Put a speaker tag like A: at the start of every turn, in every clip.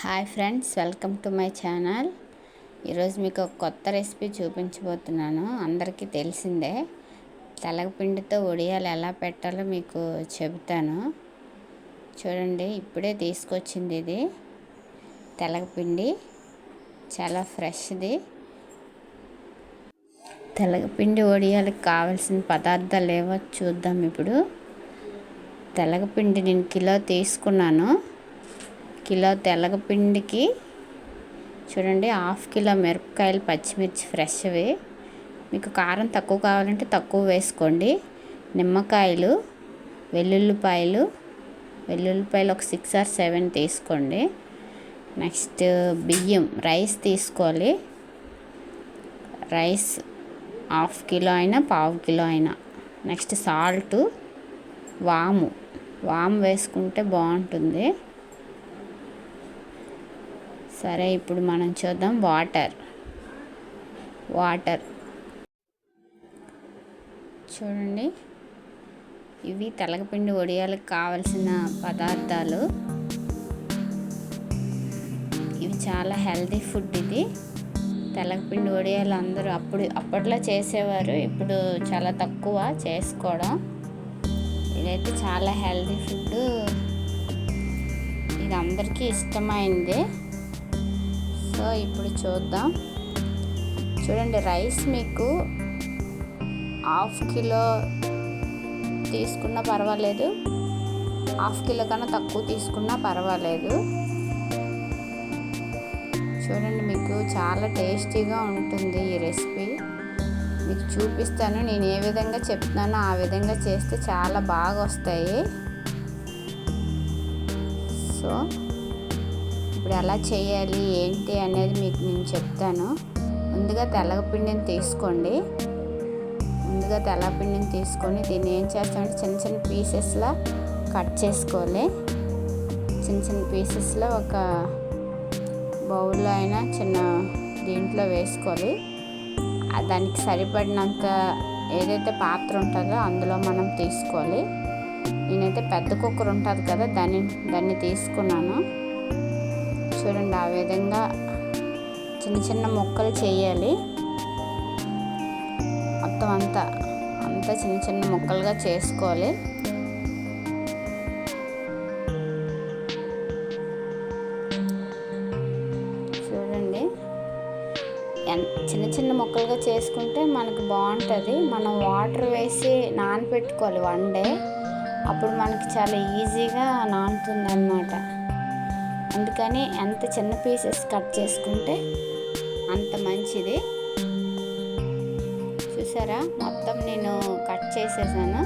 A: Hi friends welcome to my channel. ఈరోజు మీకు ఒక కొత్త రెసిపీ చూపించబోతున్నాను. అందరికీ తెలిసిందే తెలగపిండితో ఒడియాలు ఎలా పెట్టాలో మీకు చెబుతాను. చూడండి ఇప్పుడే తీసుకొచ్చింది ఇది. తెలగపిండి చాలా ఫ్రెష్ది. తెలగపిండి ఒడియాలకు కావాల్సిన పదార్థాలు ఏవో చూద్దాం ఇప్పుడు. తెలగపిండి నేను కిలో తీసుకున్నాను. కిలో తెల్లగపిండికి చూడండి హాఫ్ కిలో మిరపకాయలు పచ్చిమిర్చి ఫ్రెష్వి. మీకు కారం తక్కువ కావాలంటే తక్కువ వేసుకోండి. నిమ్మకాయలు వెల్లుల్లిపాయలు వెల్లుల్లిపాయలు ఒక సిక్స్ ఆర్ సెవెన్ తీసుకోండి. నెక్స్ట్ బియ్యం రైస్ తీసుకోవాలి. రైస్ హాఫ్ కిలో అయినా పావు కిలో అయినా. నెక్స్ట్ సాల్ట్ వాము. వాము వేసుకుంటే బాగుంటుంది. సరే ఇప్పుడు మనం చూద్దాం వాటర్. వాటర్. చూడండి. ఇవి తెలగపిండి వడియాలకు కావలసిన పదార్థాలు. ఇవి చాలా హెల్తీ ఫుడ్ ఇది. తెలగపిండి వడియాలు అందరూ అప్పుడు అప్పట్లో చేసేవారు ఇప్పుడు చాలా తక్కువ చేసుకోవడం. ఇదైతే చాలా హెల్తీ ఫుడ్ ఇది అందరికీ ఇష్టమైంది. సో ఇప్పుడు చూద్దాం. చూడండి రైస్ మీకు హాఫ్ కిలో తీసుకున్నా పర్వాలేదు. హాఫ్ కిలో కన్నా తక్కువ తీసుకున్నా పర్వాలేదు. చూడండి మీకు చాలా టేస్టీగా ఉంటుంది ఈ రెసిపీ. మీకు చూపిస్తాను నేను ఏ విధంగా చెప్తున్నానో ఆ విధంగా చేస్తే చాలా బాగా వస్తాయి సో ఇప్పుడు ఎలా చేయాలి ఏంటి అనేది మీకు నేను చెప్తాను. ముందుగా తెల్లగపిండిని తీసుకోండి. ముందుగా తెల్లపిండిని తీసుకొని దీన్ని ఏం చేస్తామంటే చిన్న చిన్న పీసెస్లా కట్ చేసుకోవాలి. చిన్న చిన్న పీసెస్లో ఒక బౌల్లో అయినా చిన్న దీంట్లో వేసుకోవాలి. దానికి సరిపడినంత ఏదైతే పాత్ర ఉంటుందో అందులో మనం తీసుకోవాలి. నేనైతే పెద్ద కుక్కర్ ఉంటుంది కదా దాన్ని దాన్ని తీసుకున్నాను. చూడండి ఆ విధంగా చిన్న చిన్న ముక్కలు చేయాలి. మొత్తం అంతా అంతా చిన్న చిన్న ముక్కలుగా చేసుకోవాలి. చూడండి. చిన్న చిన్న ముక్కలుగా చేసుకుంటే మనకు బాగుంటుంది. మనం వాటర్ వేసి నానబెట్టుకోవాలి వన్ డే. అప్పుడు మనకి చాలా ఈజీగా నానుతుంది అన్నమాట అందుకని ఎంత చిన్న పీసెస్ కట్ చేసుకుంటే అంత మంచిది. చూసారా? మొత్తం నేను కట్ చేసేసాను.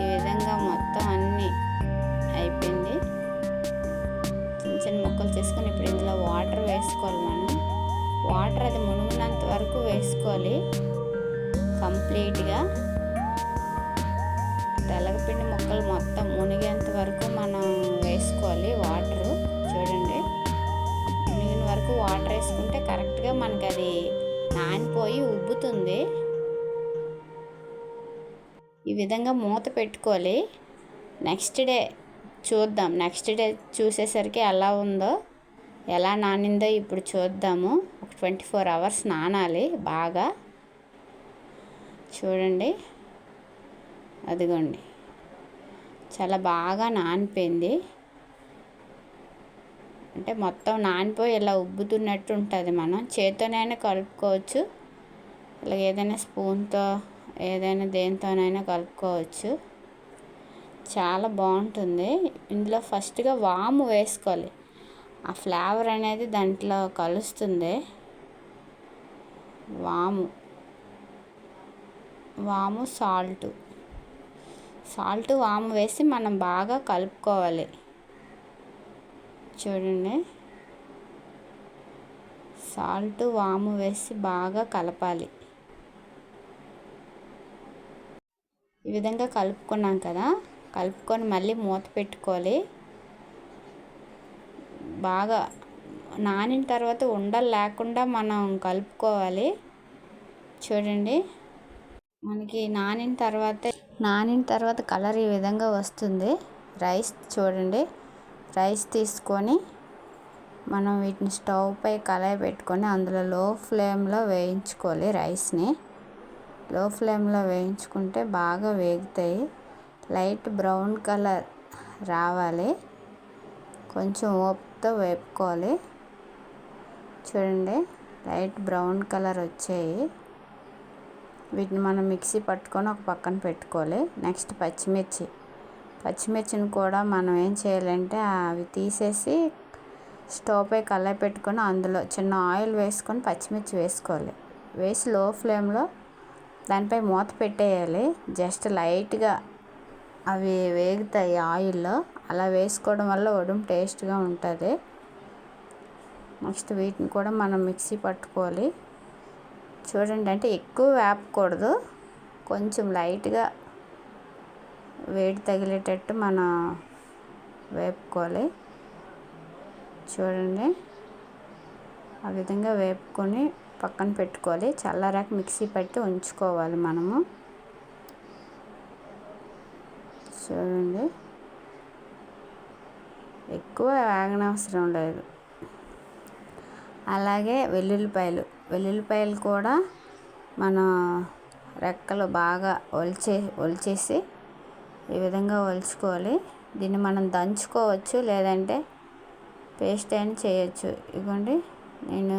A: ఈ విధంగా మొత్తం అన్నీ అయిపోయింది. చిన్న చిన్న ముక్కలు చేసుకొని ఇప్పుడు ఇందులో వాటర్ వేసుకోవాలి మనం. వాటర్ అది మునుగునంత వరకు వేసుకోవాలి. కంప్లీట్గా. తెల్లగపిండి ముక్కలు మొత్తం మునిగేంత వరకు మనం వేసుకోవాలి వాటర్. వాటర్ వేసుకుంటే కరెక్ట్గా మనకి అది నానిపోయి ఉబ్బుతుంది. ఈ విధంగా మూత పెట్టుకోవాలి. నెక్స్ట్ డే చూద్దాం. నెక్స్ట్ డే చూసేసరికి ఎలా ఉందో ఎలా నానిందో ఇప్పుడు చూద్దాము. ఒక ట్వంటీ ఫోర్ అవర్స్ నానాలి బాగా. చూడండి. అదిగోండి. చాలా బాగా నానిపోయింది. అంటే మొత్తం నానిపోయి ఇలా ఉబ్బుతున్నట్టు ఉంటుంది మనం. చేత్తోనైనా కలుపుకోవచ్చు. ఇలా ఏదైనా స్పూన్తో ఏదైనా దేనితోనైనా కలుపుకోవచ్చు. చాలా బాగుంటుంది. ఇందులో ఫస్ట్గా వాము వేసుకోవాలి. ఆ ఫ్లేవర్ అనేది దాంట్లో కలుస్తుంది. వాము. వాము సాల్ట్. సాల్ట్ వాము వేసి మనం బాగా కలుపుకోవాలి. చూడండి. సాల్ట్ వాము వేసి బాగా కలపాలి. ఈ విధంగా కలుపుకున్నాం కదా. కలుపుకొని మళ్ళీ మూత పెట్టుకోవాలి. బాగా నానిన తర్వాత ఉండలు లేకుండా మనం కలుపుకోవాలి. చూడండి. మనకి నానిన తర్వాత నానిన తర్వాత కలర్ ఈ విధంగా వస్తుంది. రైస్ చూడండి. రైస్ తీసుకొని మనం వీటిని స్టవ్ పై కళాయి పెట్టుకొని అందులో లో ఫ్లేమ్లో వేయించుకోవాలి రైస్ని. లో ఫ్లేమ్లో వేయించుకుంటే బాగా వేగుతాయి. లైట్ బ్రౌన్ కలర్ రావాలి. కొంచెం ఓపుతో వేపుకోవాలి. చూడండి లైట్ బ్రౌన్ కలర్ వచ్చాయి. వీటిని మనం మిక్సీ పట్టుకొని ఒక పక్కన పెట్టుకోవాలి. నెక్స్ట్ పచ్చిమిర్చి. పచ్చిమిర్చిని కూడా మనం ఏం చేయాలంటే అవి తీసేసి స్టవ్ పై కళాయి పెట్టుకొని అందులో చిన్న ఆయిల్ వేసుకొని పచ్చిమిర్చి వేసుకోవాలి. వేసి లో ఫ్లేమ్లో దానిపై మూత పెట్టేయాలి. జస్ట్ లైట్గా అవి వేగుతాయి ఆయిల్లో. అలా వేసుకోవడం వల్ల వడుం టేస్ట్గా ఉంటుంది. నెక్స్ట్ వీటిని కూడా మనం మిక్సీ పట్టుకోవాలి. చూడండి అంటే ఎక్కువ వేపకూడదు. కొంచెం లైట్గా వేడి తగిలేటట్టు మనం వేపుకోవాలి. చూడండి. ఆ విధంగా వేపుకొని పక్కన పెట్టుకోవాలి. చల్లారాక మిక్సీ పట్టి ఉంచుకోవాలి మనము. చూడండి. ఎక్కువ వేగనవసరం లేదు. అలాగే వెల్లుల్లిపాయలు. వెల్లుల్లిపాయలు కూడా మన రెక్కలు బాగా ఒలిచే ఒలిచేసి ఈ విధంగా ఒలుచుకోవాలి దీన్ని మనం దంచుకోవచ్చు లేదంటే పేస్ట్ అయినా చేయొచ్చు. ఇదిగోండి నేను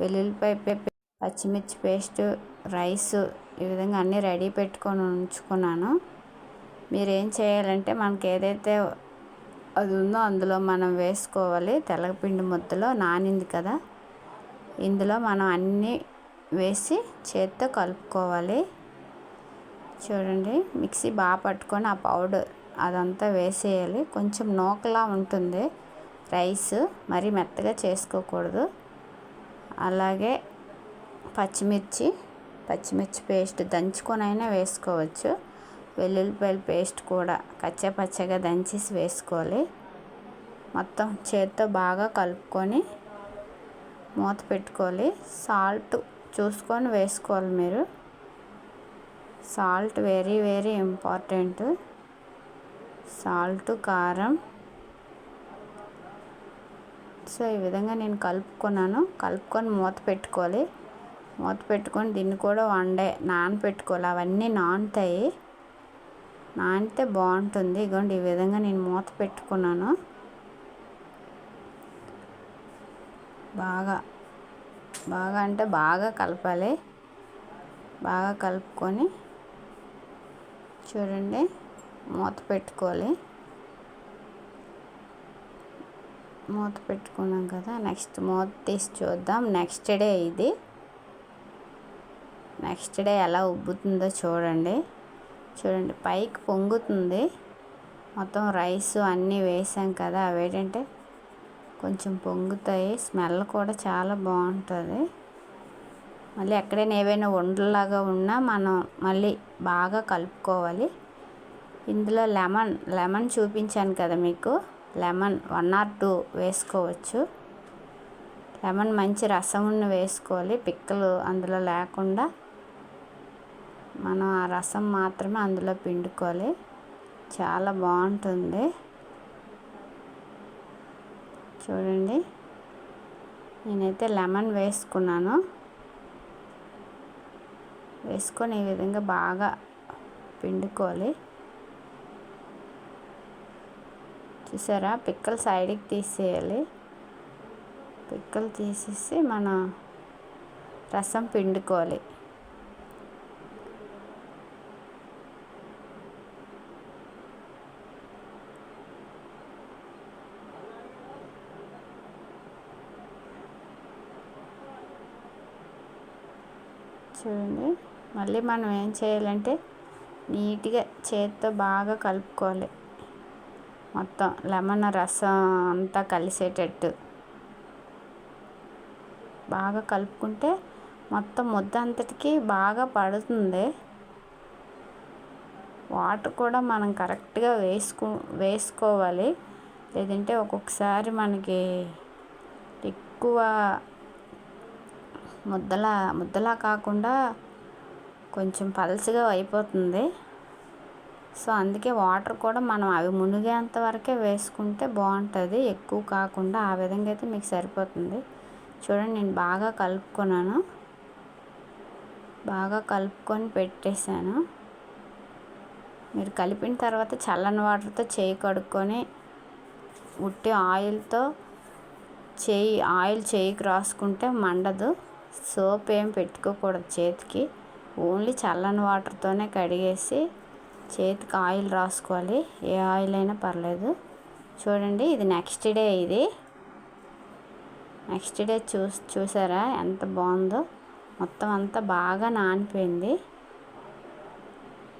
A: వెల్లుల్లిపాయ పచ్చిమిర్చి పేస్ట్ రైస్ ఈ విధంగా అన్నీ రెడీ పెట్టుకొని ఉంచుకున్నాను. మీరు ఏం చేయాలంటే మనకి ఏదైతే అది ఉందో అందులో మనం వేసుకోవాలి. తెల్లపిండి ముద్దలో నానింది కదా ఇందులో మనం అన్నీ వేసి చేత్తో కలుపుకోవాలి. చూడండి. మిక్సీ బాగా పట్టుకొని ఆ పౌడర్ అదంతా వేసేయాలి. కొంచెం నూకలా ఉంటుంది రైస్. మరీ మెత్తగా చేసుకోకూడదు. అలాగే పచ్చిమిర్చి పచ్చిమిర్చి పేస్ట్ దంచుకొనైనా వేసుకోవచ్చు. వెల్లుల్లిపాయల పేస్ట్ కూడా కచ్చా పచ్చగా దంచేసి వేసుకోవాలి. మొత్తం చేత్తో బాగా కలుపుకొని మూత పెట్టుకోవాలి. సాల్ట్ చూసుకొని వేసుకోవాలి మీరు. Salt very very important. Salt కారం. సో ఈ విధంగా నేను కలుపుకున్నాను. కలుపుకొని మూత పెట్టుకోవాలి. మూత పెట్టుకొని దీన్ని కూడా వన్ డే నానపెట్టుకోవాలి. అవన్నీ నానుతాయి. నానితే బాగుంటుంది. ఇగోండి ఈ విధంగా నేను మూత పెట్టుకున్నాను. బాగా బాగా అంటే బాగా కలపాలి. బాగా కలుపుకొని చూడండి. మూత పెట్టుకోవాలి. మూత పెట్టుకున్నాం కదా. నెక్స్ట్ మూత తీసి చూద్దాం. నెక్స్ట్ డే ఇది. నెక్స్ట్ డే ఎలా ఉబ్బుతుందో చూడండి. చూడండి పైకి పొంగుతుంది. మొత్తం రైస్ అన్నీ వేసాం కదా. అవేంటంటే కొంచెం పొంగుతాయి. స్మెల్ కూడా చాలా బాగుంటుంది. మళ్ళీ ఎక్కడైనా ఏవైనా వండలాగా ఉన్నా మనం మళ్ళీ బాగా కలుపుకోవాలి. ఇందులో లెమన్ లెమన్ చూపించాను కదా మీకు. లెమన్ వన్ ఆర్ టూ వేసుకోవచ్చు. లెమన్ మంచి రసం వేసుకోవాలి. పిక్కలు అందులో లేకుండా మనం ఆ రసం మాత్రమే అందులో పిండుకోవాలి. చాలా బాగుంటుంది. చూడండి. నేనైతే లెమన్ వేసుకున్నాను. వేసుకొని ఈ విధంగా బాగా పిండుకోవాలి. చూసారా? పిక్కలు సైడ్కి తీసేయాలి. పిక్కలు తీసేసి మన రసం పిండుకోవాలి. చూడండి. మళ్ళీ మనం ఏం చేయాలంటే నీట్గా చేత్తో బాగా కలుపుకోవాలి. మొత్తం లెమన్ రసం అంతా కలిసేటట్టు. బాగా కలుపుకుంటే మొత్తం ముద్ద అంతటికి బాగా పడుతుంది. వాటర్ కూడా మనం కరెక్ట్గా వేసుకు వేసుకోవాలి. లేదంటే ఒక్కొక్కసారి మనకి ఎక్కువ ముద్దలా ముద్దలా కాకుండా కొంచెం పలచగా అయిపోతుంది. సో అందుకే వాటర్ కూడా మనం అవి మునిగేంత వరకే వేసుకుంటే బాగుంటుంది. ఎక్కువ కాకుండా ఆ విధంగా అయితే మీకు సరిపోతుంది. చూడండి నేను బాగా కలుపుకున్నాను. బాగా కలుపుకొని పెట్టేశాను. మీరు కలిపిన తర్వాత చల్లని వాటర్తో చేయి కడుక్కొని ఉట్టి ఆయిల్తో చేయి ఆయిల్ చేయికి రాసుకుంటే మండదు. సోప్ ఏం పెట్టుకోకూడదు చేతికి. ఓన్లీ చల్లని వాటర్తోనే కడిగేసి చేతికి ఆయిల్ రాసుకోవాలి. ఏ ఆయిల్ అయినా పర్లేదు. చూడండి ఇది నెక్స్ట్ డే ఇది. నెక్స్ట్ డే చూ చూసారా ఎంత బాగుందో? మొత్తం అంతా బాగా నానిపోయింది.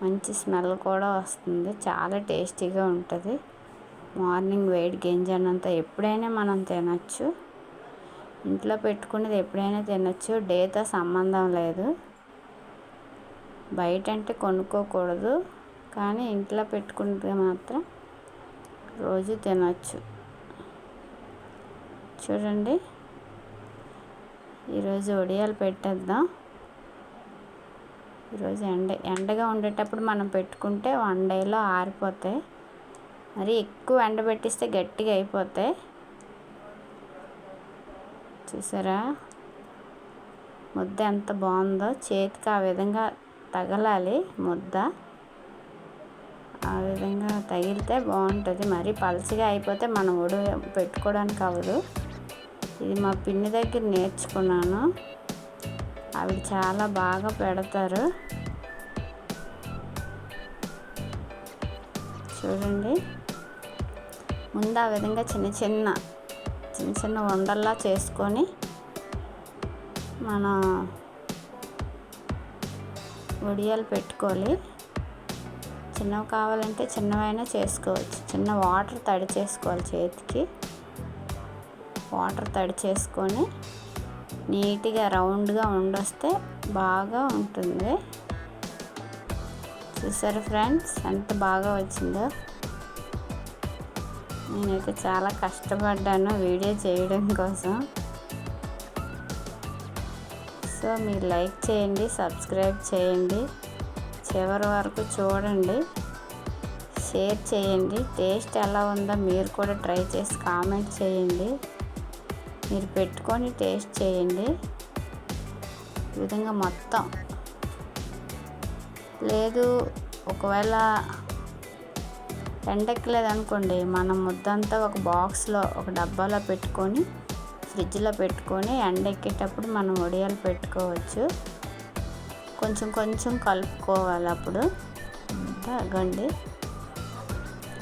A: మంచి స్మెల్ కూడా వస్తుంది. చాలా టేస్టీగా ఉంటుంది. మార్నింగ్ వేడి గింజనంతా ఎప్పుడైనా మనం తినచ్చు. ఇంట్లో పెట్టుకునేది ఎప్పుడైనా తినచ్చు. డేతో సంబంధం లేదు. బయట అంటే కొనుక్కోకూడదు కానీ ఇంట్లో పెట్టుకుంటే మాత్రం రోజు తినచ్చు. చూడండి. ఈరోజు ఒడియాలు పెట్టేద్దాం. ఈరోజు ఎండ ఎండగా ఉండేటప్పుడు మనం పెట్టుకుంటే వన్ డేలో ఆరిపోతాయి. మరి ఎక్కువ ఎండబెట్టిస్తే గట్టిగా అయిపోతాయి. చూసారా? ముద్ద ఎంత బాగుందో. చేతికి ఆ విధంగా తగలాలి ముద్ద. ఆ విధంగా తగిలితే బాగుంటుంది. మరి పలచగా అయిపోతే మనం ఉడి పెట్టుకోవడానికి అవ్వదు. ఇది మా పిన్ని దగ్గర నేర్చుకున్నాను. అవి చాలా బాగా పెడతారు. చూడండి. ముందు ఆ విధంగా చిన్న చిన్న చిన్న చిన్న ఉండల్లా చేసుకొని మనం వడియాలు పెట్టుకోవాలి. చిన్నవి కావాలంటే చిన్నవైనా చేసుకోవచ్చు. చిన్న వాటర్ తడి చేసుకోవాలి చేతికి. వాటర్ తడి చేసుకొని నీట్గా రౌండ్గా ఉండొస్తే బాగా ఉంటుంది. చూసారు ఫ్రెండ్స్? ఎంత బాగా వచ్చిందో. నేనైతే చాలా కష్టపడ్డాను వీడియో చేయడం కోసం. సో మీరు లైక్ చేయండి సబ్స్క్రైబ్ చేయండి. చివరి వరకు చూడండి. షేర్ చేయండి. టేస్ట్ ఎలా ఉందో మీరు కూడా ట్రై చేసి కామెంట్ చేయండి. మీరు పెట్టుకొని టేస్ట్ చేయండి. ఈ విధంగా మొత్తం. లేదు ఒకవేళ ఎండెక్కలేదు అనుకోండి మనం ముద్దంతా ఒక బాక్స్లో ఒక డబ్బాలో పెట్టుకొని ఫ్రిడ్జ్లో పెట్టుకొని ఎండెక్కేటప్పుడు మనం వడియాలు పెట్టుకోవచ్చు. కొంచెం కొంచెం కలుపుకోవాలి అప్పుడు. తగ్గండి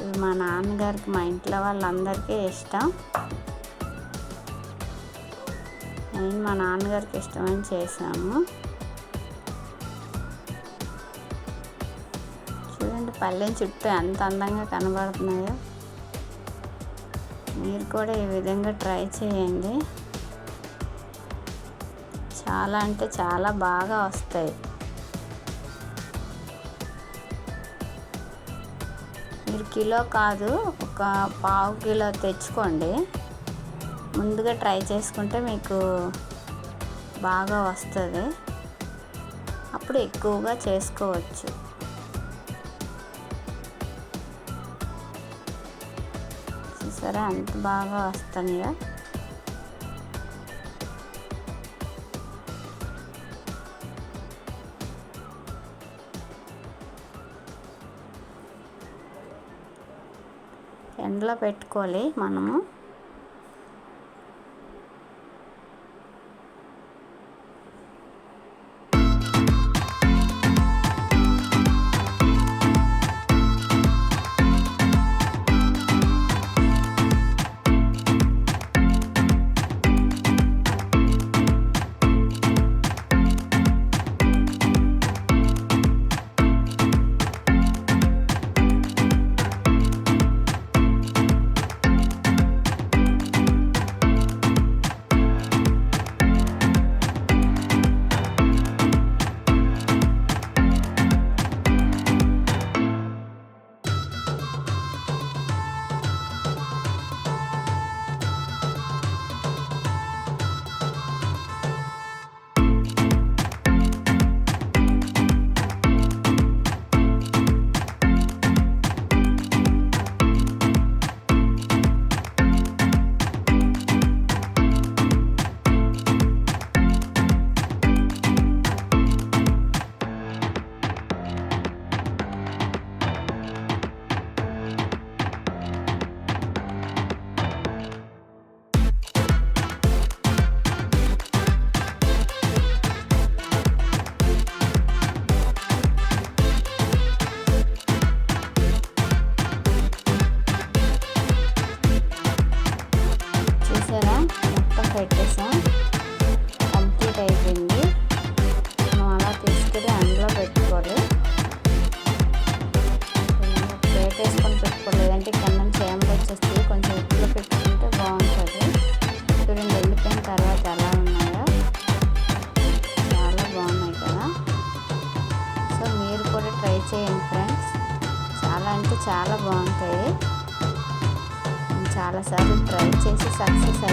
A: ఇవి మా నాన్నగారికి మా ఇంట్లో వాళ్ళందరికీ ఇష్టం. నేను మా నాన్నగారికి ఇష్టమని చేసాము చూడండి పల్లెం చుట్టూ ఎంత అందంగా కనబడుతున్నాయో. మీరు కూడా ఈ విధంగా ట్రై చేయండి. చాలా అంటే చాలా బాగా వస్తాయి. మీరు కిలో కాదు ఒక పావు కిలో తెచ్చుకోండి. ముందుగా ట్రై చేసుకుంటే మీకు బాగా వస్తుంది. అప్పుడు ఎక్కువగా చేసుకోవచ్చు. చూసారా అంత బాగా ఇక ఎండలో పెట్టుకోవాలి మనము. లేదంటే కన్నం చేయంలో వచ్చేస్తుంది కొంచెం ఉప్పులో పెట్టుకుంటే బాగుంటుంది. చూడండి వెళ్ళిపోయిన తర్వాత ఎలా ఉన్నాయో. చాలా బాగున్నాయి కదా. సో మీరు కూడా ట్రై చేయండి ఫ్రెండ్స్. చాలా అంటే చాలా బాగుంటాయి. చాలాసార్లు ట్రై చేసి సక్సెస్